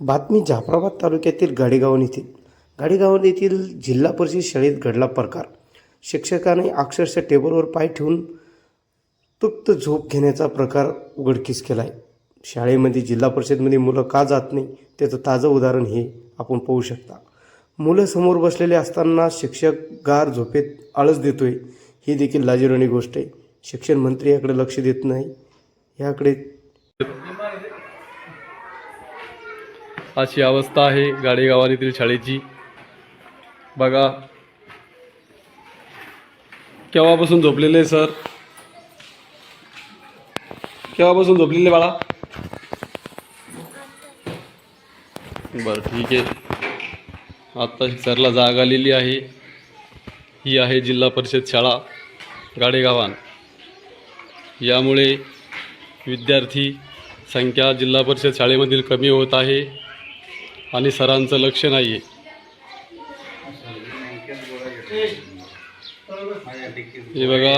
बातमी जाफराबाद तालुक्यातील गाडेगावन येथील. गाडेगावन येथील जिल्हा परिषद शाळेत घडला प्रकार. शिक्षकाने अक्षरशः टेबलवर पाय ठेवून तुप्त झोप घेण्याचा प्रकार उघडकीस केला आहे शाळेमध्ये जिल्हा परिषदमध्ये मुलं का जात नाही त्याचं ताजं उदाहरण हे आपण पाहू शकता. मुलं समोर बसलेले असताना शिक्षक गार झोपेत आळस देतोय ही देखील लाजिरवाणी गोष्ट आहे. शिक्षण मंत्री याकडे लक्ष देत नाही याकडे अशी अवस्था आहे गाडेगावानीतील शाळेची. बघा. केव्हापासून झोपलेले सर? केव्हापासून झोपलेले बाळा? बरं ठीक आहे. आत्ता सरला जाग आलेली आहे. ही आहे जिल्हा परिषद शाळा गाडेगावान. यामुळे विद्यार्थी संख्या जिल्हा परिषद शाळेमधील कमी होत आहे. आणि सरांचं लक्ष नाही आहे हे बघा.